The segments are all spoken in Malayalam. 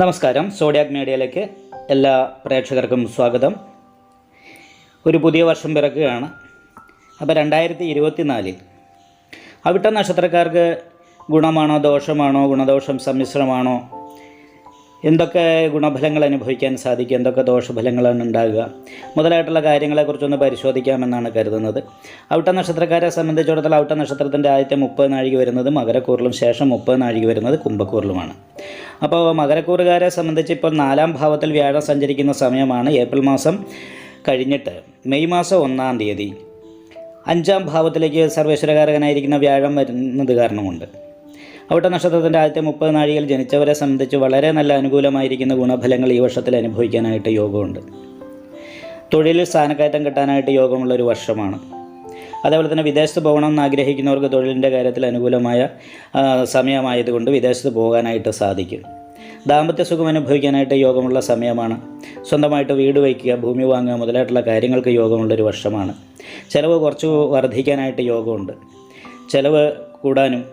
നമസ്കാരം. സോഡിയാക് മീഡിയയിലേക്ക് എല്ലാ പ്രേക്ഷകർക്കും സ്വാഗതം. ഒരു പുതിയ വർഷം പിറക്കുകയാണ്. അപ്പോൾ രണ്ടായിരത്തി ഇരുപത്തിനാലിൽ അവിട്ട നക്ഷത്രക്കാർക്ക് ഗുണമാണോ ദോഷമാണോ ഗുണദോഷം സമ്മിശ്രമാണോ? എന്തൊക്കെ ഗുണഫലങ്ങൾ അനുഭവിക്കാൻ സാധിക്കും? എന്തൊക്കെ ദോഷഫലങ്ങളാണ് ഉണ്ടാകുക? മുതലായിട്ടുള്ള കാര്യങ്ങളെക്കുറിച്ചൊന്ന് പരിശോധിക്കാമെന്നാണ് കരുതുന്നത്. ഔട്ട നക്ഷത്രക്കാരെ സംബന്ധിച്ചിടത്തോളം ഔട്ട നക്ഷത്രത്തിന്റെ ആദ്യത്തെ മുപ്പത് നാഴിക വരുന്നത് മകരക്കൂറിലും ശേഷം മുപ്പത് നാഴിക വരുന്നത് കുംഭക്കൂറിലുമാണ്. അപ്പോൾ മകരക്കൂറുകാരെ സംബന്ധിച്ച് ഇപ്പോൾ നാലാം ഭാവത്തിൽ വ്യാഴം സഞ്ചരിക്കുന്ന സമയമാണ് ഏപ്രിൽ മാസം കഴിഞ്ഞിട്ട്. മെയ് മാസം ഒന്നാം തീയതി. അഞ്ചാം ഭാവത്തിലേക്ക് സർവേശ്വരകാരകനായിരിക്കുന്ന വ്യാഴം വരുന്നത് കാരണമുണ്ട്. അവിട്ട നക്ഷത്രത്തിന്റെ ആദ്യത്തെ മുപ്പത് നാഴികയിൽ ജനിച്ചവരെ സംബന്ധിച്ച് വളരെ നല്ല അനുകൂലമായിരിക്കുന്ന ഗുണഫലങ്ങൾ ഈ വർഷത്തിൽ അനുഭവിക്കാനായിട്ട് യോഗമുണ്ട്. തൊഴിലിൽ സ്ഥാനക്കയറ്റം കിട്ടാനായിട്ട് യോഗമുള്ള ഒരു വർഷമാണ്. അതേപോലെ തന്നെ വിദേശത്ത് പോകണം എന്ന് ആഗ്രഹിക്കുന്നവർക്ക് തൊഴിലിന്റെ കാര്യത്തിൽ അനുകൂലമായ സമയമായതുകൊണ്ട് വിദേശത്ത് പോകാനായിട്ട് സാധിക്കും. ദാമ്പത്യ സുഖം അനുഭവിക്കാനായിട്ട് യോഗമുള്ള സമയമാണ്. സ്വന്തമായിട്ട് വീട് വയ്ക്കുക ഭൂമി വാങ്ങുക മുതലായിട്ടുള്ള കാര്യങ്ങൾക്ക് യോഗമുള്ളൊരു വർഷമാണ്. ചിലവ് കുറച്ച് വർദ്ധിക്കാനായിട്ട് യോഗമുണ്ട്. ചിലവ് കൂടാനും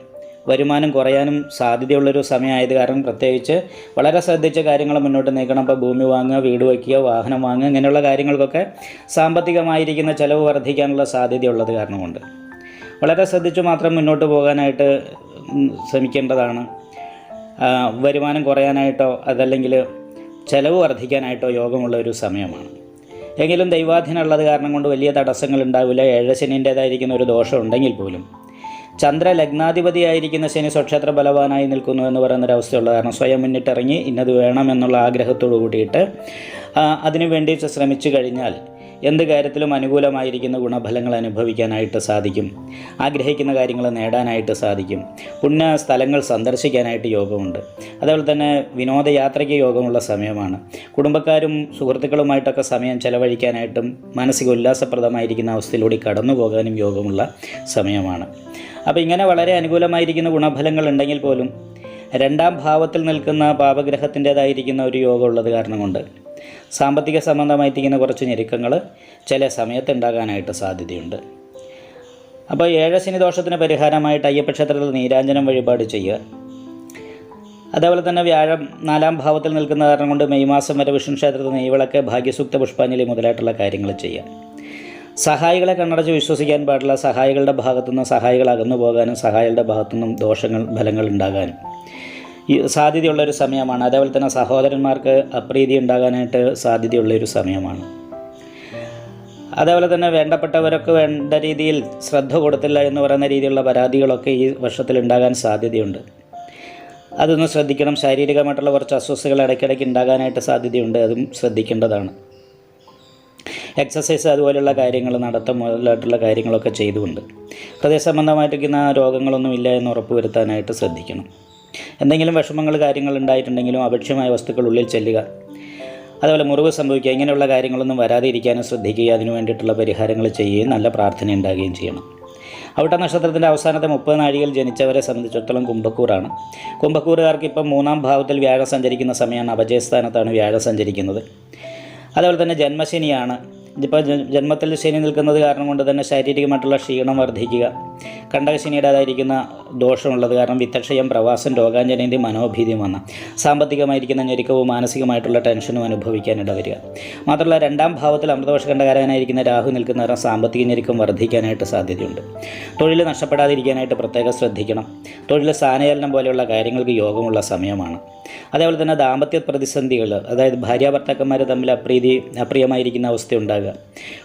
വരുമാനം കുറയാനും സാധ്യതയുള്ളൊരു സമയമായത് കാരണം പ്രത്യേകിച്ച് വളരെ ശ്രദ്ധിച്ച കാര്യങ്ങൾ മുന്നോട്ട് നീക്കണം. ഇപ്പോൾ ഭൂമി വാങ്ങുക വീട് വയ്ക്കുക വാഹനം വാങ്ങുക ഇങ്ങനെയുള്ള കാര്യങ്ങൾക്കൊക്കെ സാമ്പത്തികമായിരിക്കുന്ന ചിലവ് വർദ്ധിക്കാനുള്ള സാധ്യതയുള്ളത് കാരണമുണ്ട്. വളരെ ശ്രദ്ധിച്ചു മാത്രം മുന്നോട്ട് പോകാനായിട്ട് ശ്രമിക്കേണ്ടതാണ്. വരുമാനം കുറയാനായിട്ടോ അതല്ലെങ്കിൽ ചിലവ് വർദ്ധിക്കാനായിട്ടോ യോഗമുള്ള ഒരു സമയമാണ്. എങ്കിലും ദൈവാധീനമുള്ളത് കാരണം കൊണ്ട് വലിയ തടസ്സങ്ങൾ ഉണ്ടാവില്ല. ഏഴശനിന്റേതായിരിക്കുന്ന ഒരു ദോഷം ഉണ്ടെങ്കിൽ പോലും ചന്ദ്ര ലഗ്നാധിപതിയായിരിക്കുന്ന ശനി സ്വക്ഷേത്ര ബലവാനായി നിൽക്കുന്നു എന്ന് പറയുന്നൊരവസ്ഥയുള്ളത് കാരണം സ്വയം മുന്നിട്ടിറങ്ങി ഇന്നത് വേണമെന്നുള്ള ആഗ്രഹത്തോടു കൂടിയിട്ട് അതിനുവേണ്ടി അതിനു വേണ്ടി ശ്രമിച്ചു കഴിഞ്ഞാൽ എന്ത് കാര്യത്തിലും അനുകൂലമായിരിക്കുന്ന ഗുണഫലങ്ങൾ അനുഭവിക്കാനായിട്ട് സാധിക്കും. ആഗ്രഹിക്കുന്ന കാര്യങ്ങൾ നേടാനായിട്ട് സാധിക്കും. പുണ്യ സ്ഥലങ്ങൾ സന്ദർശിക്കാനായിട്ട് യോഗമുണ്ട്. അതുപോലെ തന്നെ വിനോദയാത്രയ്ക്ക് യോഗമുള്ള സമയമാണ്. കുടുംബക്കാരും സുഹൃത്തുക്കളുമായിട്ടൊക്കെ സമയം ചെലവഴിക്കാനായിട്ടും മാനസിക ഉല്ലാസപ്രദമായിരിക്കുന്ന അവസ്ഥയിലൂടെ കടന്നു പോകാനും യോഗമുള്ള സമയമാണ്. അപ്പോൾ ഇങ്ങനെ വളരെ അനുകൂലമായിരിക്കുന്ന ഗുണഫലങ്ങൾ ഉണ്ടെങ്കിൽ പോലും രണ്ടാം ഭാവത്തിൽ നിൽക്കുന്ന പാപഗ്രഹത്തിന്റേതായിരിക്കുന്ന ഒരു യോഗം ഉള്ളത് കാരണം കൊണ്ട് സാമ്പത്തിക സംബന്ധമായിരിക്കുന്ന കുറച്ച് ഞെരുക്കങ്ങൾ ചില സമയത്ത് ഉണ്ടാകാനായിട്ട് സാധ്യതയുണ്ട്. അപ്പോൾ ഏഴശനി ദോഷത്തിന് പരിഹാരമായിട്ട് അയ്യപ്പക്ഷേത്രത്തിൽ നീരാഞ്ജനം വഴിപാട് ചെയ്യുക. അതേപോലെ തന്നെ വ്യാഴം നാലാം ഭാവത്തിൽ നിൽക്കുന്ന കാരണം കൊണ്ട് മെയ് മാസം വരെ വിഷ്ണു ക്ഷേത്രത്തിൽ നെയ്വിളക്ക് ഭാഗ്യസൂക്ത പുഷ്പാഞ്ജലി മുതലായിട്ടുള്ള കാര്യങ്ങൾ ചെയ്യാം സഹായികളെ കണ്ണടച്ച് വിശ്വസിക്കാൻ പാടില്ല. സഹായികളുടെ ഭാഗത്തുനിന്ന് സഹായികൾ അകന്നു പോകാനും സഹായികളുടെ ഭാഗത്തുനിന്നും ദോഷങ്ങൾ ഫലങ്ങൾ ഉണ്ടാകാനും. സാധ്യതയുള്ള ഒരു സമയമാണ്. അതേപോലെ തന്നെ സഹോദരന്മാർക്ക് അപ്രീതി ഉണ്ടാകാനായിട്ട് സാധ്യതയുള്ള ഒരു സമയമാണ്. അതേപോലെ തന്നെ വേണ്ടപ്പെട്ടവരൊക്കെ വേണ്ട രീതിയിൽ ശ്രദ്ധ കൊടുത്തില്ല എന്ന് പറയുന്ന രീതിയിലുള്ള പരാതികളൊക്കെ ഈ വർഷത്തിൽ ഉണ്ടാകാൻ സാധ്യതയുണ്ട്. അതൊന്ന് ശ്രദ്ധിക്കണം. ശാരീരികമായിട്ടുള്ള കുറച്ച് അസ്വസ്ഥകൾ ഇടയ്ക്കിടയ്ക്ക് ഉണ്ടാകാനായിട്ട് സാധ്യതയുണ്ട്. അതും ശ്രദ്ധിക്കേണ്ടതാണ്. എക്സസൈസ് അതുപോലെയുള്ള കാര്യങ്ങൾ നടത്തം മുതലായിട്ടുള്ള കാര്യങ്ങളൊക്കെ ചെയ്തുകൊണ്ട്. ഹൃദയ സംബന്ധമായിട്ടിരിക്കുന്ന രോഗങ്ങളൊന്നും ഇല്ല എന്ന് ഉറപ്പുവരുത്താനായിട്ട് ശ്രദ്ധിക്കണം. എന്തെങ്കിലും വിഷമങ്ങൾ കാര്യങ്ങൾ ഉണ്ടായിട്ടുണ്ടെങ്കിലും അപക്ഷമായ വസ്തുക്കൾ ഉള്ളിൽ ചെല്ലുക. അതുപോലെ മുറിവ് സംഭവിക്കുക ഇങ്ങനെയുള്ള കാര്യങ്ങളൊന്നും വരാതിരിക്കാനും ശ്രദ്ധിക്കുക അതിനു വേണ്ടിയിട്ടുള്ള പരിഹാരങ്ങൾ ചെയ്യുകയും നല്ല പ്രാർത്ഥന ഉണ്ടാകുകയും ചെയ്യണം. അവിട്ട നക്ഷത്രത്തിന്റെ അവസാനത്തെ മുപ്പത് നാഴികയിൽ ജനിച്ചവരെ സംബന്ധിച്ചിടത്തോളം കുംഭക്കൂറാണ്. കുംഭക്കൂറുകാർക്ക് ഇപ്പം മൂന്നാം ഭാവത്തിൽ വ്യാഴം സഞ്ചരിക്കുന്ന സമയമാണ് അപജയസ്ഥാനത്താണ് വ്യാഴം സഞ്ചരിക്കുന്നത്. അതുപോലെ തന്നെ ജന്മശനിയാണ്. ഇപ്പോൾ ജന്മത്തിൽ ശനി നിൽക്കുന്നത് കാരണം കൊണ്ട് തന്നെ ശാരീരികമായിട്ടുള്ള ക്ഷീണം വർദ്ധിക്കുക. കണ്ടകശനിയുടേതായിരിക്കുന്ന ദോഷമുള്ളത് കാരണം വിത്തക്ഷയം പ്രവാസം രോഗാഞ്ജനേന്റെ മനോഭീതിയും വന്ന. സാമ്പത്തികമായിരിക്കുന്ന ഞെരുക്കവും മാനസികമായിട്ടുള്ള ടെൻഷനും അനുഭവിക്കാനിട വരിക. മാത്രമല്ല രണ്ടാം ഭാവത്തിൽ അമൃതവർഷ കണ്ടകാരനായിരിക്കുന്ന രാഹു നിൽക്കുന്ന കാരണം സാമ്പത്തിക ഞെരുക്കം വർദ്ധിക്കാനായിട്ട് സാധ്യതയുണ്ട്. തൊഴിൽ നഷ്ടപ്പെടാതിരിക്കാനായിട്ട് പ്രത്യേകം ശ്രദ്ധിക്കണം. തൊഴിൽ സ്ഥാനചലനം പോലെയുള്ള കാര്യങ്ങൾക്ക് യോഗമുള്ള സമയമാണ്. അതേപോലെ തന്നെ ദാമ്പത്യ പ്രതിസന്ധികൾ അതായത് ഭാര്യ ഭർത്താക്കന്മാർ തമ്മിൽ അപ്രീതി അപ്രിയമായിരിക്കുന്ന അവസ്ഥ ഉണ്ടാകുക.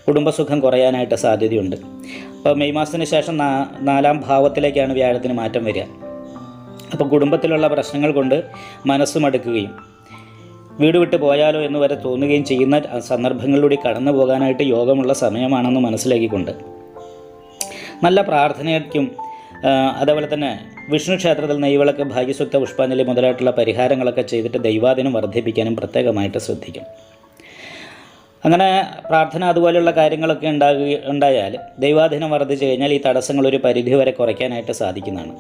കുടുംബസുഖം കുറയാനായിട്ട് സാധ്യതയുണ്ട്. അപ്പോൾ മെയ് മാസത്തിന് ശേഷം നാലാം ഭാവത്തിലേക്കാണ് വ്യാഴത്തിന് മാറ്റം വരിക. അപ്പോൾ കുടുംബത്തിലുള്ള പ്രശ്നങ്ങൾ കൊണ്ട് മനസ്സുമടുക്കുകയും വീട് വിട്ട് പോയാലോ എന്ന് വരെ തോന്നുകയും ചെയ്യുന്ന സന്ദർഭങ്ങളിലൂടെ കടന്നു പോകാനായിട്ട് യോഗമുള്ള സമയമാണെന്ന് മനസ്സിലാക്കിക്കൊണ്ട് നല്ല പ്രാർത്ഥനയ്ക്കും അതേപോലെ തന്നെ വിഷ്ണു ക്ഷേത്രത്തിൽ നെയ്വിളക്ക് ഭാഗ്യസുക്ത പുഷ്പാഞ്ജലി മുതലായിട്ടുള്ള പരിഹാരങ്ങളൊക്കെ ചെയ്തിട്ട് ദൈവാദിനം വർദ്ധിപ്പിക്കാനും പ്രത്യേകമായിട്ട് ശ്രദ്ധിക്കും. അങ്ങനെ പ്രാർത്ഥന അതുപോലെയുള്ള കാര്യങ്ങളൊക്കെ ഉണ്ടാകുക ഉണ്ടായാൽ ദൈവാധീനം വർദ്ധിച്ചു കഴിഞ്ഞാൽ ഈ തടസ്സങ്ങൾ ഒരു പരിധിവരെ കുറയ്ക്കാനായിട്ട് സാധിക്കുന്നതാണ്.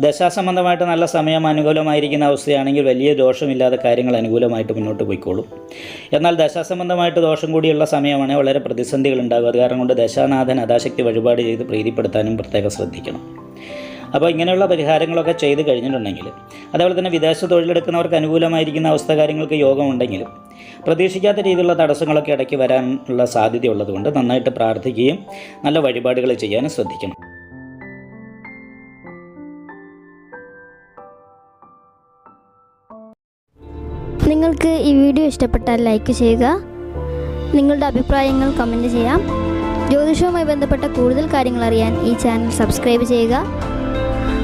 ദശാസംബന്ധമായിട്ട് നല്ല സമയം അനുകൂലമായിരിക്കുന്ന അവസ്ഥയാണെങ്കിൽ വലിയ ദോഷമില്ലാതെ കാര്യങ്ങൾ അനുകൂലമായിട്ട് മുന്നോട്ട് പോയിക്കോളും. എന്നാൽ ദശാസംബന്ധമായിട്ട് ദോഷം കൂടിയുള്ള സമയമാണെങ്കിൽ വളരെ പ്രതിസന്ധികൾ ഉണ്ടാകും അത് കാരണം കൊണ്ട് ദശാനാഥൻ അതാശക്തി വഴിപാട് ചെയ്ത് പ്രീതിപ്പെടുത്താനും പ്രത്യേകം ശ്രദ്ധിക്കണം. അപ്പോൾ ഇങ്ങനെയുള്ള പരിഹാരങ്ങളൊക്കെ ചെയ്ത് കഴിഞ്ഞിട്ടുണ്ടെങ്കിൽ അതേപോലെ തന്നെ വിദേശ തൊഴിലെടുക്കുന്നവർക്ക് അനുകൂലമായിരിക്കുന്ന അവസ്ഥ കാര്യങ്ങൾക്ക് യോഗമുണ്ടെങ്കിലും പ്രതീക്ഷിക്കാത്ത രീതിയിലുള്ള തടസ്സങ്ങളൊക്കെ ഇടയ്ക്ക് വരാനുള്ള സാധ്യതയുള്ളതുകൊണ്ട് നന്നായിട്ട് പ്രാർത്ഥിക്കുകയും നല്ല വഴിപാടുകൾ ചെയ്യാനും ശ്രദ്ധിക്കണം. നിങ്ങൾക്ക് ഈ വീഡിയോ ഇഷ്ടപ്പെട്ടാൽ ലൈക്ക് ചെയ്യുക. നിങ്ങളുടെ അഭിപ്രായങ്ങൾ കമന്റ് ചെയ്യാം. ജ്യോതിഷവുമായി ബന്ധപ്പെട്ട കൂടുതൽ കാര്യങ്ങൾ അറിയാൻ ഈ ചാനൽ സബ്സ്ക്രൈബ് ചെയ്യുക.